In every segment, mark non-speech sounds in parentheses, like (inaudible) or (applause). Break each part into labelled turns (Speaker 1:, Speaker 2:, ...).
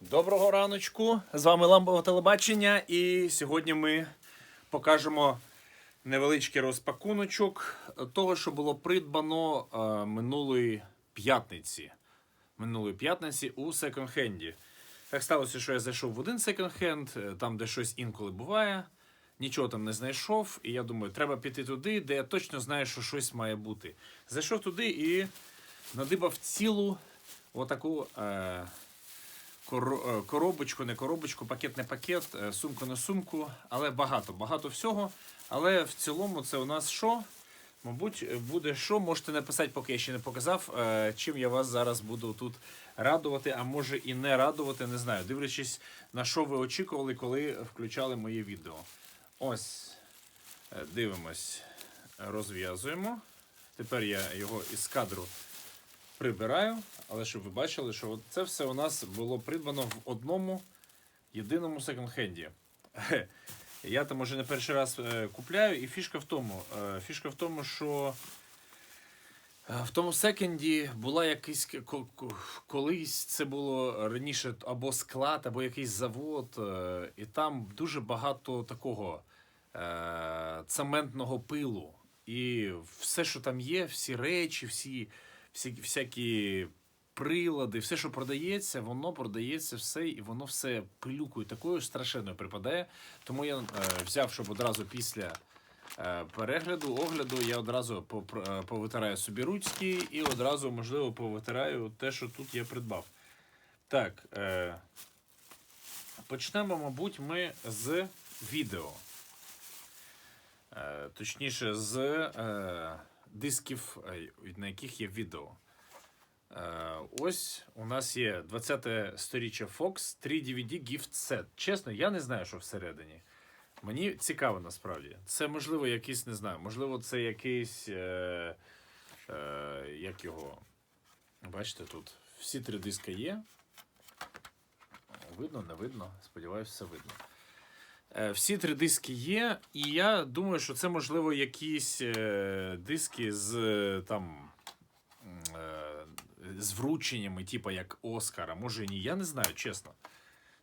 Speaker 1: Доброго раночку! З вами Ламбове телебачення, і сьогодні ми покажемо невеличкий розпакуночок того, що було придбано е, минулої п'ятниці. Минулої п'ятниці у секонд-хенді. Так сталося, що я зайшов в один секонд-хенд, е, там, де щось інколи буває. Нічого там не знайшов, і я думаю, треба піти туди, де я точно знаю, що щось має бути. Зайшов туди і надибав цілу отаку. Е, коробочку, не коробочку, пакет не пакет, е, сумку не сумку, але багато, багато всього. Але в цілому це у нас що? Мабуть, е, буде що. Можете написати, поки я ще не показав, е, чим я вас зараз буду тут радувати, а може і не радувати, не знаю. Дивлячись, на що ви очікували, коли включали моє відео. Ось, е, дивимось, розв'язуємо. Тепер я його із кадру прибираю, але щоб ви бачили, що це все у нас було придбано в одному єдиному секонд-хенді. (laughs) Я там уже не перший раз е, купляю, і фішка в тому, е, фішка в тому, що е, в тому секонді була якийсь колись це було раніше або склад, або якийсь завод, і там дуже багато такого цементного пилу. І все, що там є, всі речі, всі, всі всякі прилади, все, що продається, воно продається все, і воно все пилюкою такою страшенною припадає. Тому я е, взяв, щоб одразу після е, перегляду, огляду, я одразу е, повитираю собі ручки і одразу, можливо, повитираю те, що тут я придбав. Так, е, почнемо, мабуть, ми з відео. Е, точніше, з е, дисків, е, на яких є відео. Е, ось у нас є 20-те сторіччя Fox 3 DVD Gift Set. Чесно, я не знаю, що всередині. Мені цікаво насправді. Це можливо якийсь, не знаю, можливо, це якийсь. Е, е, як його. Бачите, тут всі три диска є. Видно, не видно. Сподіваюся, все видно. Е, Всі три диски є, і я думаю, що це можливо якісь е, диски з е, там. З врученнями, типу як Оскара, може ні. Я не знаю, чесно.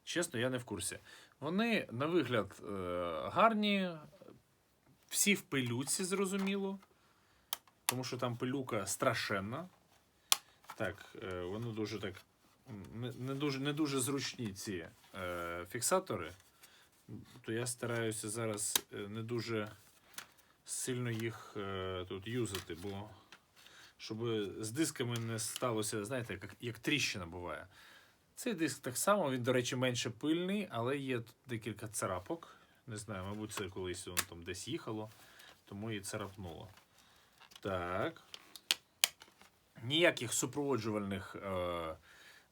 Speaker 1: Чесно, я не в курсі. Вони, на вигляд, гарні, всі в пилюці, зрозуміло. Тому що там пилюка страшенна. Так, вони дуже так. Не, не, дуже, не дуже зручні ці е, фіксатори. То я стараюся зараз е, не дуже сильно їх е, тут юзати, бо щоб з дисками не сталося, знаєте, як, як тріщина буває. Цей диск так само, він, до речі, менше пильний, але є тут декілька царапок. Не знаю, мабуть, це колись воно там десь їхало, тому і царапнуло. Так. Ніяких супроводжувальних е,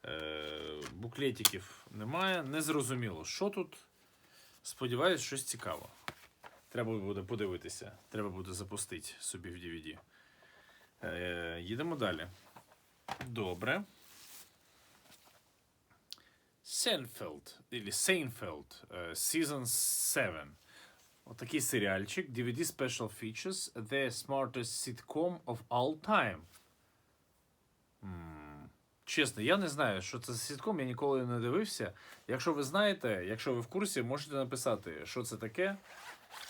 Speaker 1: е, буклетиків немає. Незрозуміло, що тут. Сподіваюсь, щось цікаво. Треба буде подивитися. Треба буде запустити собі в DVD. Е, їдемо далі. Добре. Сенфелд, или Сейнфелд, е, Season 7. Отакий серіальчик. DVD Special Features. The smartest sitcom of all time. М, Чесно, я не знаю, що це за сітком, я ніколи не дивився. Якщо ви знаєте, якщо ви в курсі, можете написати, що це таке,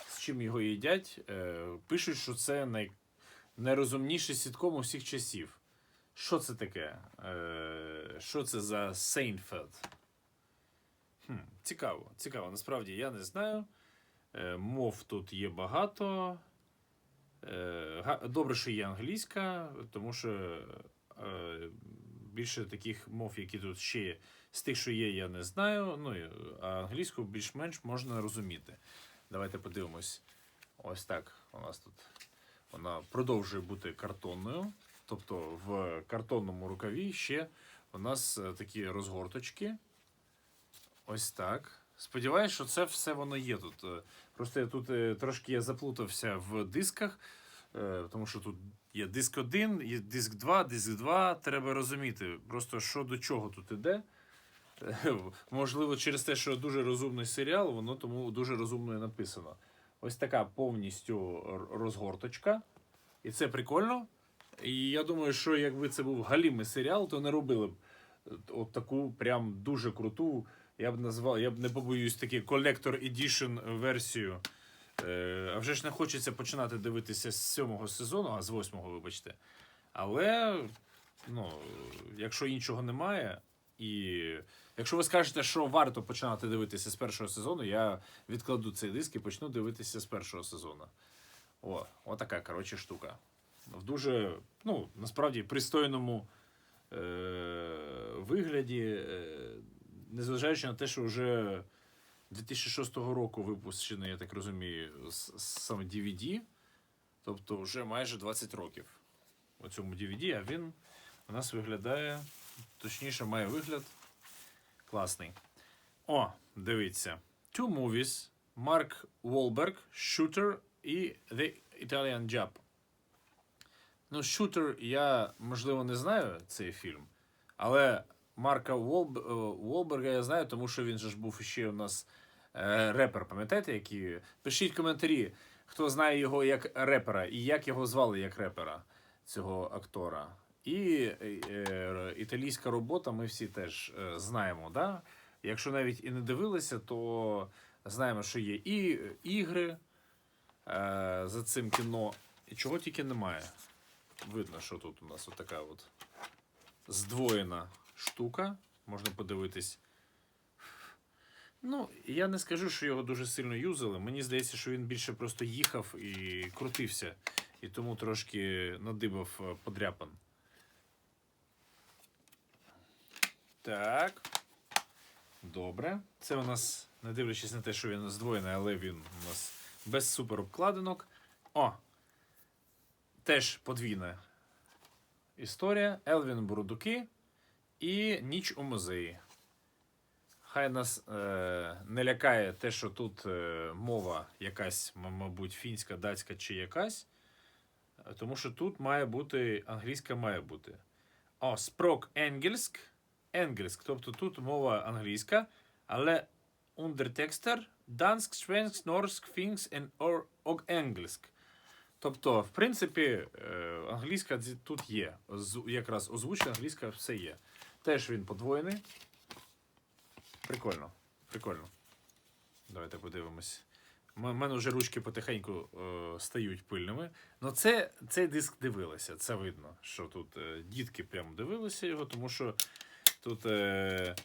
Speaker 1: з чим його їдять. Е, пишуть, що це най... найрозумніший сітком усіх часів. Що це таке? Е, що це за Сейнфелд? Хм, цікаво, цікаво. Насправді я не знаю. Е, мов тут є багато. Га- добре, що є англійська, тому що більше таких мов, які тут ще є, з тих, що є, я не знаю. Ну, а англійську більш-менш можна розуміти. Давайте подивимось. Ось так. У нас тут вона продовжує бути картонною. Тобто в картонному рукаві ще у нас е, такі розгорточки. Ось так. Сподіваюсь, що це все воно є тут. Е, Просто я тут е, трошки я заплутався в дисках, тому що тут є диск 1, є диск 2, диск 2. Треба розуміти, просто що до чого тут іде. Е, Можливо, через те, що дуже розумний серіал, воно тому дуже розумно і написано. Ось така повністю розгорточка. І це прикольно. І я думаю, що якби це був галімий серіал, то не робили б от таку прям дуже круту. Я б назвав, я б не побоюсь таки Collector Edition версію. Е, а вже ж не хочеться починати дивитися з сьомого сезону, а з восьмого, вибачте. Але, ну, якщо іншого немає, і якщо ви скажете, що варто починати дивитися з першого сезону, я відкладу цей диск і почну дивитися з першого сезону. О, отака, коротше, штука. В дуже, ну, насправді, пристойному е- вигляді, е- незважаючи на те, що вже 2006 року випущений, я так розумію, с- саме DVD, тобто вже майже 20 років у цьому DVD, а він у нас виглядає, точніше, має вигляд класний. О, дивіться. Two movies. Марк Wahlberg, Shooter і The Italian Job. Ну, Shooter я, можливо, не знаю цей фільм, але Марка е, Волберга я знаю, тому що він же ж був ще у нас репер, пам'ятаєте, який? Пишіть коментарі, хто знає його як репера і як його звали як репера, цього актора. І е, е, італійська робота ми всі теж е, знаємо. Да? Якщо навіть і не дивилися, то знаємо, що є і е, ігри е, за цим кіно, і чого тільки немає. Видно, що тут у нас отака от здвоєна штука. Можна подивитись. Ну, я не скажу, що його дуже сильно юзали. Мені здається, що він більше просто їхав і крутився, і тому трошки надибав е, подряпан. Так. Добре. Це у нас, не дивлячись на те, що він здвоєний, але він у нас без суперобкладинок. О! Теж подвійна історія. Елвін Бурудуки і Ніч у музеї. Хай нас е, не лякає те, що тут е, мова якась, мабуть, фінська, датська чи якась. Тому що тут має бути, англійська має бути. О, спрок енгельськ. Енгельськ. Тобто тут мова англійська, але undertexter данськ, швенськ, норськ, фінськ og енгельськ. Тобто, в принципі, е, англійська тут є. Якраз озвучена англійська все є. Теж він подвоєний. Прикольно. Прикольно. Давайте подивимось. У мене вже ручки потихеньку е, стають пильними. Ну, це, цей диск дивилися, це видно, що тут е, дітки прям дивилися його, тому що тут е,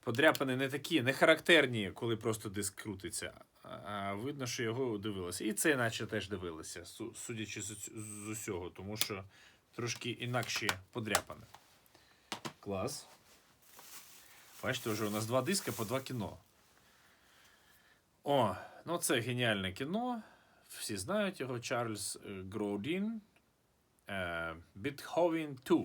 Speaker 1: подряпини не такі, не характерні, коли просто диск крутиться. А видно, що його дивилися. І це наче теж дивилися, судячи з, з усього, тому що трошки інакші подряпини. Клас. Бачите, вже у нас два диски по два кіно. О, ну це геніальне кіно. Всі знають його Чарльз е, Гроудін. Е, Бетховен 2.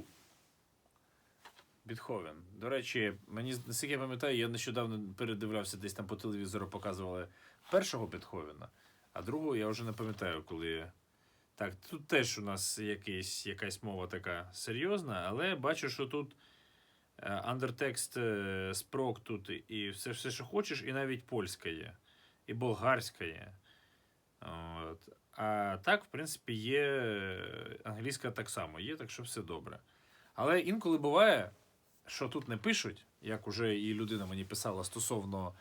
Speaker 1: Бетховен. До речі, мені наскільки я пам'ятаю, я нещодавно передивлявся, десь там по телевізору показували першого Бетховена, а другого я вже не пам'ятаю, коли. Так, тут теж у нас якийсь, якась мова така серйозна, але бачу, що тут андертекст е, спрок тут і все, все, що хочеш, і навіть польська є, і болгарська є. От. А так, в принципі, є е, англійська так само є, так що все добре. Але інколи буває, що тут не пишуть, як уже і людина мені писала стосовно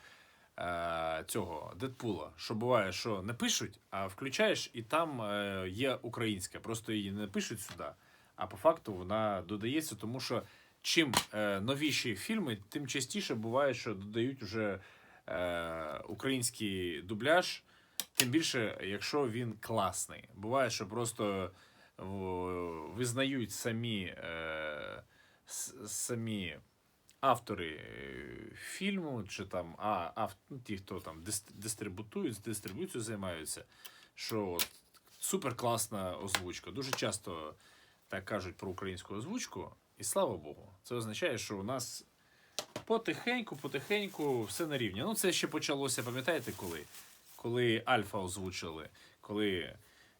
Speaker 1: е, цього Дедпула, що буває, що не пишуть, а включаєш, і там е, є українська. Просто її не пишуть сюди, а по факту вона додається, тому що чим е, новіші фільми, тим частіше буває, що додають вже е, український дубляж. Тим більше, якщо він класний. Буває, що просто визнають самі, е, самі автори фільму, чи там а, ав, ну, ті, хто там дистрибутують, дистрибуцією займаються, що от, супер класна озвучка. Дуже часто так кажуть про українську озвучку, і слава Богу, це означає, що у нас потихеньку, потихеньку все на рівні. Ну, це ще почалося, пам'ятаєте, коли? Коли Альфа озвучили, коли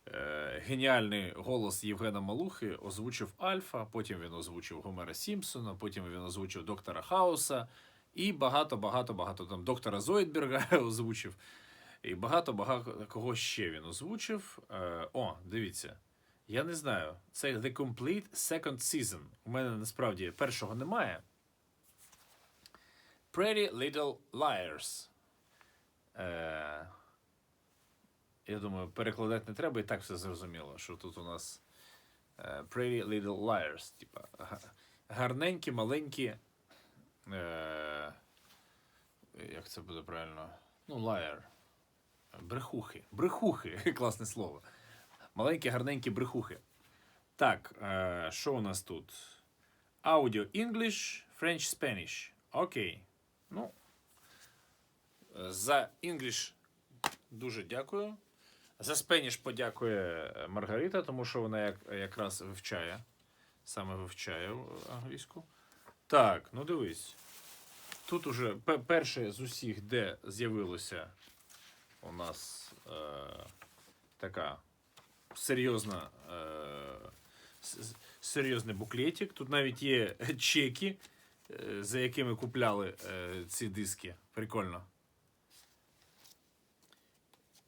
Speaker 1: е, геніальний голос Євгена Малухи озвучив Альфа, потім він озвучив Гомера Сімпсона, потім він озвучив доктора Хауса і багато-багато-багато там доктора Зойдберга (laughs) озвучив. І багато-багато кого ще він озвучив. Е, о, дивіться. Я не знаю. Це The Complete Second Season. У мене насправді першого немає. Pretty Little Liars. Е, я думаю, перекладати не треба, і так все зрозуміло, що тут у нас е, Pretty Little Liars. Типа гарненькі, маленькі. Е, як це буде правильно? Ну, liar. Брехухи. Брехухи. (laughs) Класне слово. Маленькі, гарненькі брехухи. Так, е, що у нас тут? Audio English, French Spanish. Окей. Ну, за English дуже дякую. За Spanish подякує Маргарита, тому що вона як, якраз вивчає. Саме вивчає англійську. Так, ну дивись. Тут уже перше з усіх, де з'явилося у нас е, така серйозна, е, серйозний буклетик. Тут навіть є чеки, е, за якими купляли е, ці диски. Прикольно.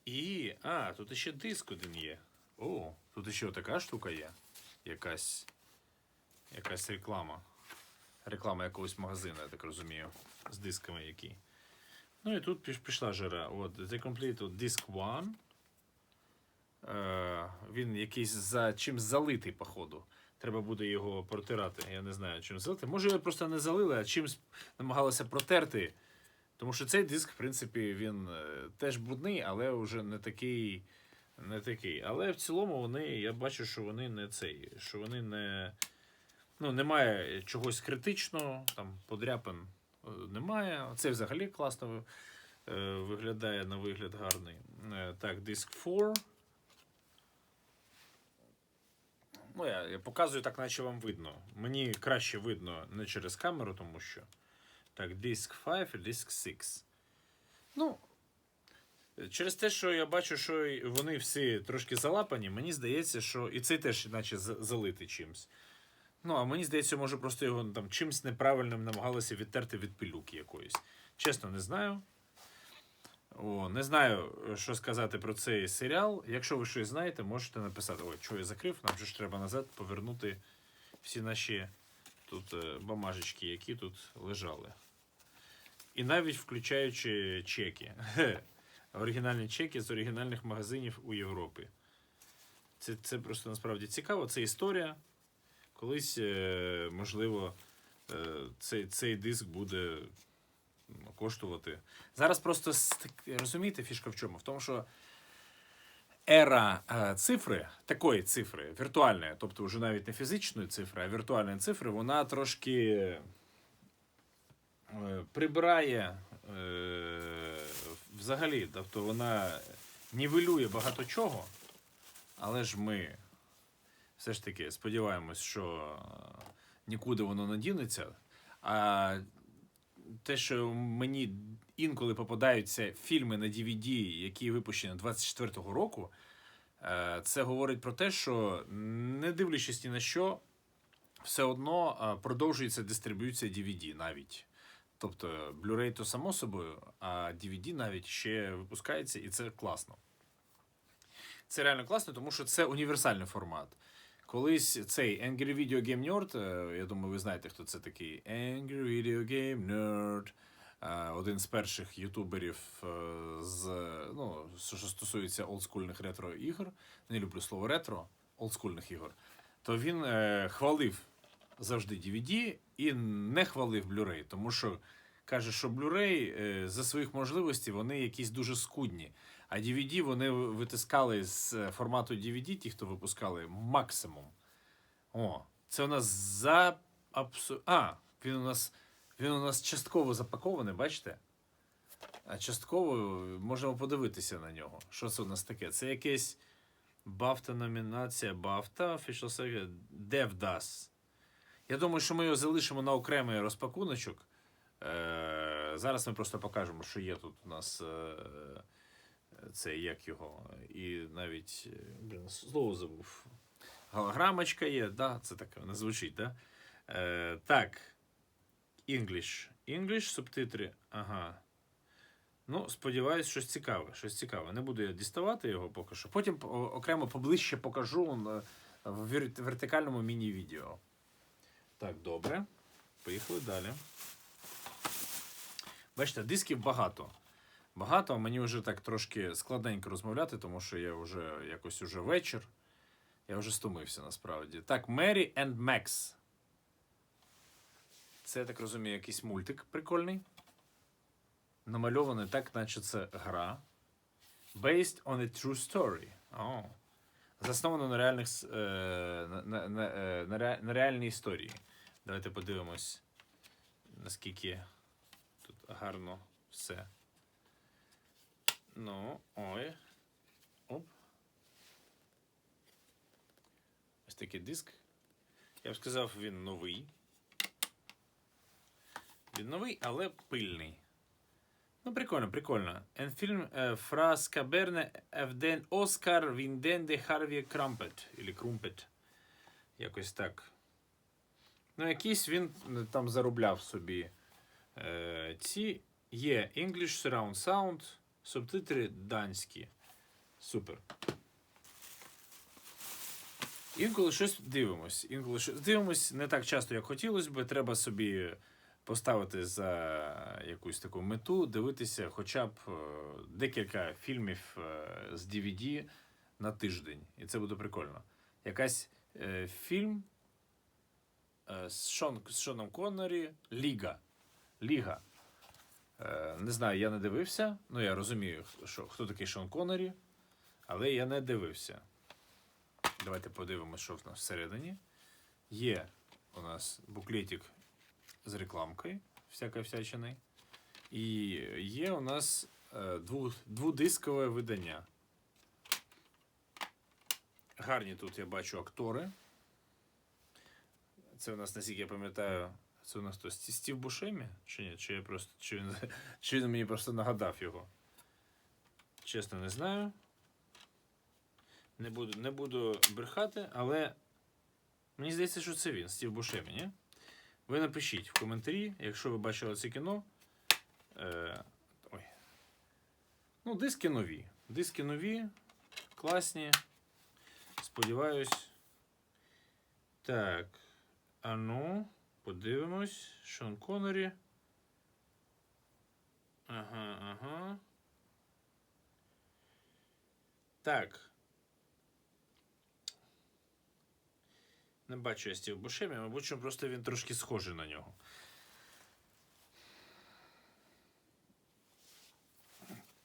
Speaker 1: І. А, тут ще диск один є. О, тут ще така штука є. Якась. Якась реклама. Реклама якогось магазину, я так розумію. З дисками які. Ну і тут пішла жира. От, The Complete Disc One. Е, він якийсь за чимсь залитий, походу. Треба буде його протирати. Я не знаю, чим залити. Може, його просто не залили, а чимсь намагалися протерти. Тому що цей диск, в принципі, він е, теж брудний, але вже не такий. Не такий. Але в цілому вони, я бачу, що вони не цей, що вони не. Ну, немає чогось критичного, там подряпин е, немає. Це взагалі класно виглядає на вигляд гарний. Так, диск 4. Ну, я, я показую так, наче вам видно. Мені краще видно не через камеру, тому що. Так, диск 5 і диск 6. Ну, через те, що я бачу, що вони всі трошки залапані, мені здається, що і цей теж наче за- залитий чимсь. Ну, а мені здається, може просто його там чимсь неправильним намагалися відтерти від пилюки якоїсь. Чесно, не знаю. О, не знаю, що сказати про цей серіал. Якщо ви щось знаєте, можете написати. Ой, що я закрив, нам же ж треба назад повернути всі наші тут е, бумажечки, які тут лежали. І навіть включаючи чеки. Оригінальні чеки з оригінальних магазинів у Європі. Це, це просто насправді цікаво. Це історія. Колись, е, можливо, е, цей, цей диск буде коштувати. Зараз просто розумієте, фішка в чому? В тому, що ера е, цифри, такої цифри, віртуальної, тобто вже навіть не фізичної цифри, а віртуальної цифри, вона трошки е, прибирає е, взагалі, тобто вона нівелює багато чого, але ж ми все ж таки сподіваємось, що нікуди воно не дінеться. А те, що мені інколи попадаються фільми на DVD, які випущені 24-го року, е, це говорить про те, що не дивлячись ні на що, все одно е, продовжується дистриб'юція DVD навіть. Тобто Blu-ray то само собою, а DVD навіть ще випускається, і це класно. Це реально класно, тому що це універсальний формат. Колись цей Angry Video Game Nerd, е, я думаю, ви знаєте, хто це такий. Angry Video Game Nerd. е, Один з перших ютуберів е, з ну, що стосується олдскульних ретро ігор. Не люблю слово ретро, олдскульних ігор. То він хвалив завжди DVD і не хвалив Blu-ray, тому що каже, що Blu-ray за своїх можливостей вони якісь дуже скудні. А DVD вони витискали з е, формату DVD, ті, хто випускали, максимум. О, це у нас за абсу... А, він у нас він у нас частково запакований, бачите? А частково можемо подивитися на нього. Що це у нас таке? Це якесь BAFTA номінація, BAFTA, Official Secret, DevDAS. Я думаю, що ми його залишимо на окремий розпакуночок. Е, зараз ми просто покажемо, що є тут у нас. Е, це як його. І навіть е, блін, слово забув. Голограмочка є, да, це таке не звучить, да? Е, так. English. English, субтитри. Ага. Ну, сподіваюсь, щось цікаве. Щось цікаве. Не буду я діставати його поки що. Потім окремо поближче покажу в вертикальному міні-відео. Так, добре. Поїхали далі. Бачите, дисків багато. Багато, мені вже так трошки складненько розмовляти, тому що я вже якось уже вечір. Я вже стомився насправді. Так, Mary and Max. Це, я так розумію, якийсь мультик прикольний. Намальований так, наче це гра. Based on a true story. О. Засновано на, реальних, е, на, на, на, е, на реальній історії. Давайте подивимось, наскільки тут гарно все. Ну, ой. Оп. Ось такий диск. Я б сказав, він новий. Він новий, але пильний. Ну, прикольно, прикольно. En film eh, fra Skaberne Evden Oscar Vindende Harvey Крампет. Или Крумпет. Якось так. Ну, якийсь він е, там заробляв собі. Е, ці є English Surround Sound, субтитри данські. Супер. Інколи щось дивимось. Інколи щось дивимось не так часто, як хотілося би. Треба собі поставити за якусь таку мету, дивитися хоча б е, декілька фільмів е, з DVD на тиждень. І це буде прикольно. Якась е, фільм е, з, Шон, з Шоном Коннорі Ліга. Ліга. Е, не знаю, я не дивився. Ну, я розумію, що, хто такий Шон Коннорі, але я не дивився. Давайте подивимося, що в нас всередині. Є у нас буклетик з рекламкою, всякої всячини. І є у нас е, дву, двудискове видання. Гарні тут я бачу актори. Це у нас, наскільки я пам'ятаю, це у нас хто Стів Бушемі? Чи ні? Чи, я просто, чи, він, (laughs) чи він мені просто нагадав його? Чесно, не знаю. Не буду, не буду брехати, але мені здається, що це він, Стів Бушемі, ні? Ви напишіть в коментарі, якщо ви бачили це кіно. Е, ой. Ну, диски нові. Диски нові, класні. Сподіваюсь. Так. А ну, подивимось. Шон Коннорі. Ага, ага. Так. Не бачу я Стів Бушемі, мабуть, що просто він трошки схожий на нього.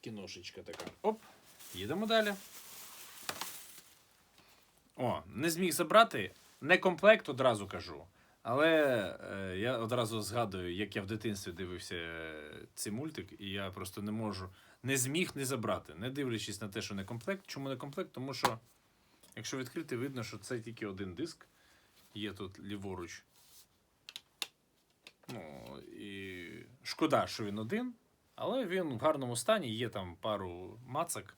Speaker 1: Кіношечка така. Оп, їдемо далі. О, не зміг забрати. Не комплект одразу кажу. Але е, я одразу згадую, як я в дитинстві дивився е, цей мультик, і я просто не можу, не зміг не забрати, не дивлячись на те, що не комплект. Чому не комплект? Тому що, якщо відкрити, видно, що це тільки один диск. Є тут ліворуч. Ну, і шкода, що він один, але він в гарному стані. Є там пару мацак,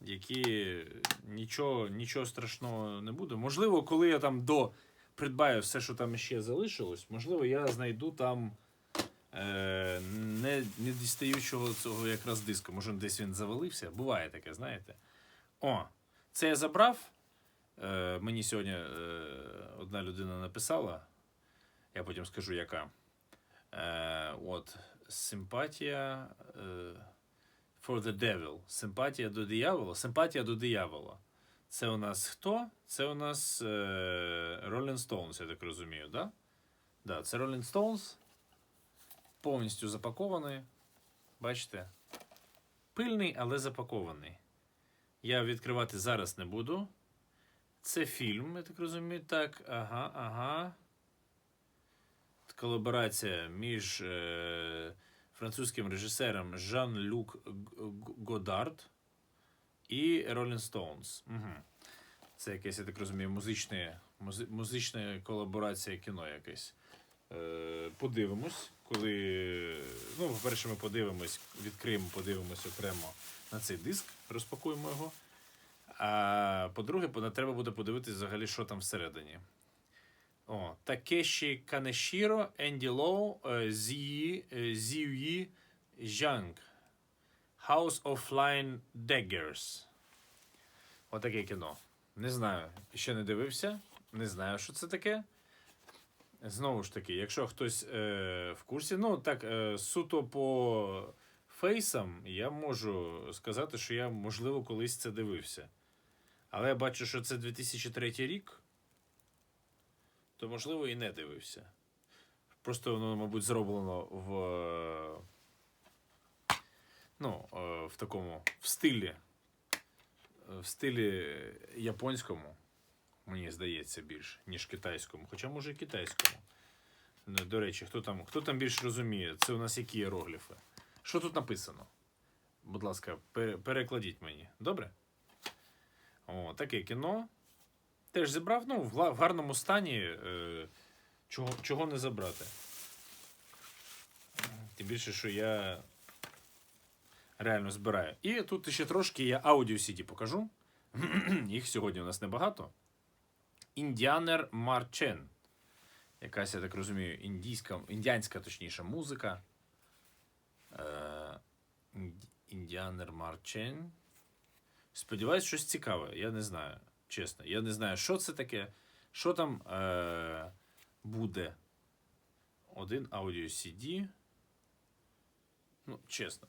Speaker 1: які нічого, нічого страшного не буде. Можливо, коли я там до придбаю все, що там ще залишилось, можливо, я знайду там е, не, не дістаючого цього якраз диска. Може, десь він завалився. Буває таке, знаєте. О, це я забрав. Е, мені сьогодні е, одна людина написала, я потім скажу, яка. Е, от, симпатія е, for the devil. Симпатія до диявола. Симпатія до диявола. Це у нас хто? Це у нас е, Rolling Stones, я так розумію, да? Да, це Rolling Stones. Повністю запакований. Бачите? Пильний, але запакований. Я відкривати зараз не буду. Це фільм, я так розумію. Так, ага, ага. Колаборація між е, французьким режисером Жан-Люк Годард і Rolling Stones. Угу. Це якесь, я так розумію, музичне, музи, музична колаборація кіно якесь. Е, подивимось, коли. Ну, по-перше, ми подивимось, відкриємо, подивимось окремо на цей диск, розпакуємо його. А по-друге, треба буде подивитися взагалі, що там всередині. О, Такеші Канешіро, Енді Лоу, е, е, Зіюї Жанг. House of Flying Daggers. Отаке кіно. Не знаю. Ще не дивився. Не знаю, що це таке. Знову ж таки, якщо хтось е, в курсі, ну так, е, суто по фейсам, я можу сказати, що я, можливо, колись це дивився. Але я бачу, що це 2003 рік, то, можливо, і не дивився. Просто воно, мабуть, зроблено в. Е, Ну, е, в такому в стилі. В стилі японському, мені здається, більше, ніж китайському. Хоча, може, і китайському. Ну, До речі, хто там, хто там більш розуміє? Це у нас які іерогліфи? Що тут написано? Будь ласка, перекладіть мені. Добре? О, таке кіно. Теж зібрав, ну, в гарному стані. Е, чого, чого не забрати? Тим більше, що я реально збираю. І тут ще трошки я аудіо CD покажу. (clears throat) Їх сьогодні у нас небагато. Індіанер Марчен. Якась, я так розумію, індійська, індіанська, точніше, музика. Е, Інді- Індіанер Марчен. Сподіваюсь, щось цікаве. Я не знаю. Чесно. Я не знаю, що це таке, що там е, буде. Один аудіо CD. Ну, чесно.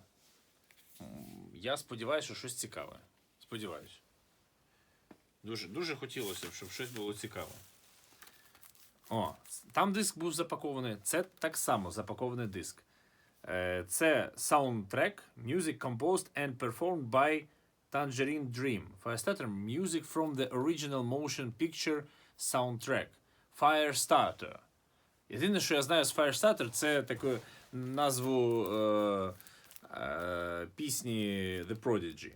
Speaker 1: Я сподіваюся, що щось цікаве. Сподіваюсь. Дуже, дуже хотілося б, щоб щось було цікаве. О, там диск був запакований. Це так само запакований диск. Е, Це soundtrack Music composed and performed by Tangerine Dream. Firestarter Music from the original motion picture soundtrack. Firestarter. Єдине, що я знаю з Firestarter, це таку назву е, пісні The Prodigy.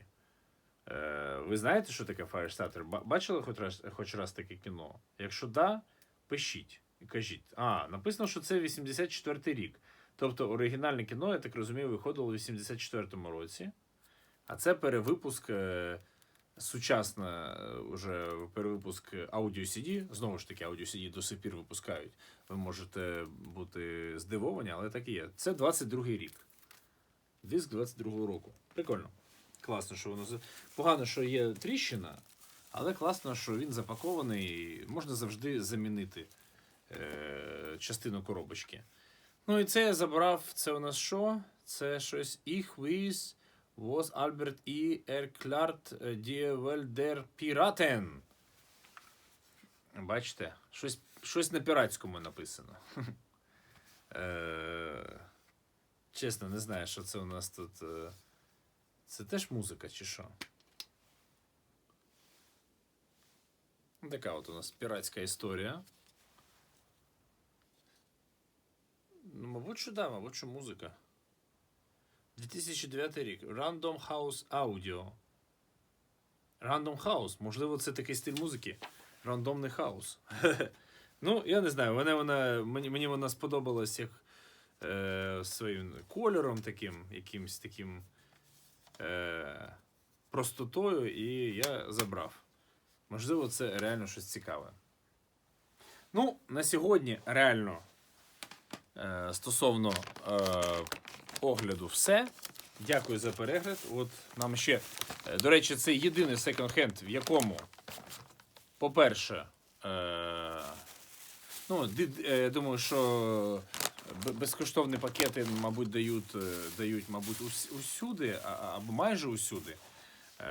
Speaker 1: Е, ви знаєте, що таке Firestarter? Бачили хоч раз, хоч раз таке кіно? Якщо да, пишіть і кажіть. А, написано, що це 84-й рік. Тобто оригінальне кіно, я так розумію, виходило у 84-му році. А це перевипуск, е, сучасна е, уже перевипуск аудіо CD. Знову ж таки, аудіо CD до сих пір випускають. Ви можете бути здивовані, але так і є. Це 22-й рік. Диск 22-го року. Прикольно. Класно, що воно. Погано, що є тріщина, але класно, що він запакований і можна завжди замінити е, частину коробочки. Ну і це я забрав. Це у нас що? Це щось wies was Albert E. erklärt die Piraten. Бачите, щось, щось на піратському написано. (laughs) Чесно, не знаю, що це у нас тут. е, Це теж музика чи що? Така от у нас піратська історія. Ну, мабуть, що да, мабуть, що музика. 2009 рік. Random House Audio. Random House. Можливо, це такий стиль музики. Рандомний хаус. (laughs) ну, я не знаю. Мене вона, мені, мені вона сподобалась як е, своїм кольором таким, якимсь таким е, простотою, і я забрав. Можливо, це реально щось цікаве. Ну, на сьогодні реально е, стосовно е, огляду все. Дякую за перегляд. От нам ще. е, До речі, це єдиний секонд-хенд, в якому, по-перше, е, ну, е, я думаю, що безкоштовні пакети, мабуть, дають, е, дають мабуть, ус- усюди, або майже усюди е,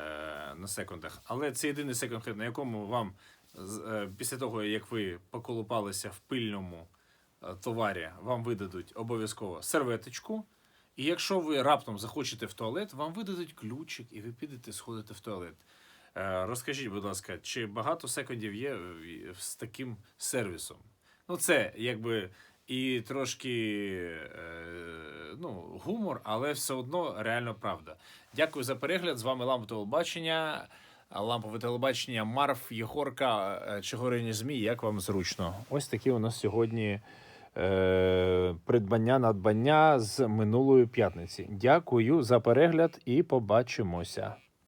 Speaker 1: на секундах. Але це єдиний секонд-хенд, на якому вам е, після того, як ви поколупалися в пильному товарі, вам видадуть обов'язково серветочку. І якщо ви раптом захочете в туалет, вам видадуть ключик, і ви підете сходите в туалет. Розкажіть, будь ласка, чи багато секундів є з таким сервісом? Ну, це якби і трошки е, ну, гумор, але все одно реально правда. Дякую за перегляд. З вами Лампове телебачення. Лампове телебачення Марф, Єгорка, е, Чигорині Змій. Як вам зручно? Ось такі у нас сьогодні е, придбання, надбання з минулої п'ятниці. Дякую за перегляд і побачимося.